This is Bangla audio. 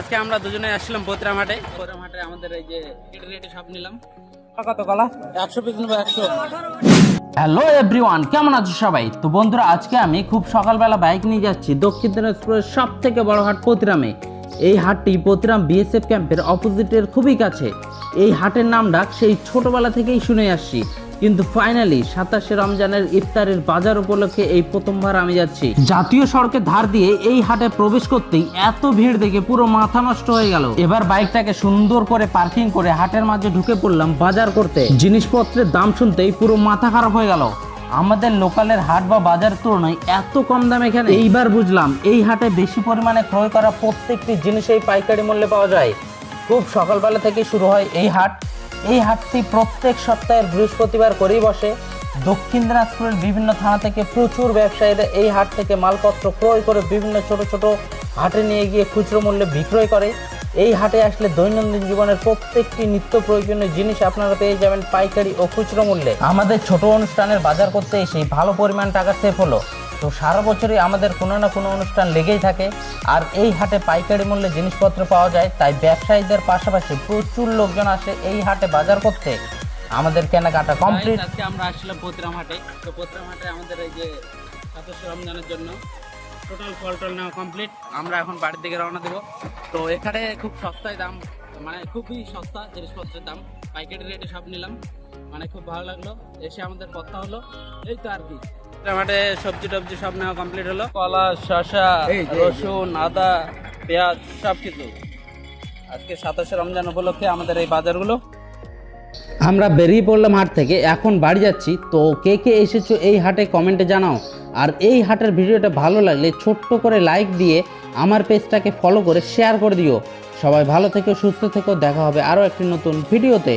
আজকে আমরা দুজনে আসলাম বৈতরাম হাটে বৈতরাম হাটে আমাদের এই যে রেটে সব নিলাম। হ্যালো এভরিওয়ান কেমন আছো সবাই? তো বন্ধুরা, আজকে আমি খুব সকালবেলা বাইক নিয়ে যাচ্ছি দক্ষিণ দিনাজপুরের সব থেকে বড় হাট পতিরামে এই হাটটি পতিরাম বিএসএফ ক্যাম্পের অপোজিটের খুবই কাছে। এই হাটের নাম ডাক সেই ছোটবেলা থেকেই শুনে আসছি। কিন্তু ফাইনালি সাতাশে রমজানের ইফতারের বাজার উপলক্ষে এই প্রথমবার আমি যাচ্ছি। জাতীয় সড়কের ধার দিয়ে এই হাটে প্রবেশ করতেই এত ভিড় দেখে পুরো মাথা নষ্ট হয়ে গেল। এবার বাইকটাকে সুন্দর করে পার্কিং করে হাটের মাঝে ঢুকে পড়লাম বাজার করতে। জিনিসপত্রের দাম শুনতেই পুরো মাথা খারাপ হয়ে গেল। আমাদের লোকালের হাট বা বাজার তুলনায় এত কম দাম এখানে। এইবার বুঝলাম এই হাটে বেশি পরিমাণে ক্রয় করা প্রত্যেকটি জিনিসই পাইকারি মূল্যে পাওয়া যায়। খুব সকালবেলা থেকে শুরু হয় এই হাট। এই হাটটি প্রত্যেক সপ্তাহের বৃহস্পতিবার করেই বসে। দক্ষিণ দিনাজপুরের বিভিন্ন থানা থেকে প্রচুর ব্যবসায়ীরা এই হাট থেকে মালপত্র ক্রয় করে বিভিন্ন ছোট ছোট হাটে নিয়ে গিয়ে খুচরো মূল্যে বিক্রয় করে। এই হাটে আসলে দৈনন্দিন জীবনের প্রত্যেকটি নিত্য প্রয়োজনীয় জিনিস আপনারা পেয়ে যাবেন পাইকারি ও খুচরো মূল্যে। আমাদের ছোট অনুষ্ঠানের বাজার করতে এসে ভালো পরিমাণ টাকা সেফ হলো। তো সারা বছরই আমাদের কোনো না কোনো অনুষ্ঠান লেগেই থাকে। আর এই হাটে পাইকারি মূল্যে জিনিসপত্র পাওয়া যায় তাই ব্যবসায়ীদের পাশাপাশি প্রচুর লোকজন আসে এই হাটে বাজার করতে। আমাদের কেনাকাটা কমপ্লিট আজকে আমরা আসলাম বৈতরাম হাটে। তো বৈতরাম হাটে আমাদের এই যে সাতাশে রমজানের জন্য টোটাল ফল টল নেওয়া কমপ্লিট আমরা এখন বাড়ির দিকে রওনা দেবো। তো এখানে খুব সস্তায় দাম মানে খুবই সস্তা জিনিসপত্রের দাম। পাইকারি রেটে সব নিলাম। মানে খুব ভালো লাগল। এসে আমাদের কথা হলো। এই তো আর কি। টমাটে সবজি টবজি সব নেওয়া কমপ্লিট হলো। কলা শসা রসুন আদা পেঁয়াজ সব কিছু। আজকে সাতাশে রমজান উপলক্ষে আমাদের এই বাজারগুলো। আমরা বেরিয়ে পড়লাম হাট থেকে এখন বাড়ি যাচ্ছি। তো কে কে এসেছ এই হাটে কমেন্টে জানাও। আর এই হাটের ভিডিওটা ভালো লাগলে ছোট্ট করে লাইক দিয়ে আমার পেজটাকে ফলো করে শেয়ার করে দিও। সবাই ভালো থেকো সুস্থ থেকো দেখা হবে আরও একটি নতুন ভিডিওতে।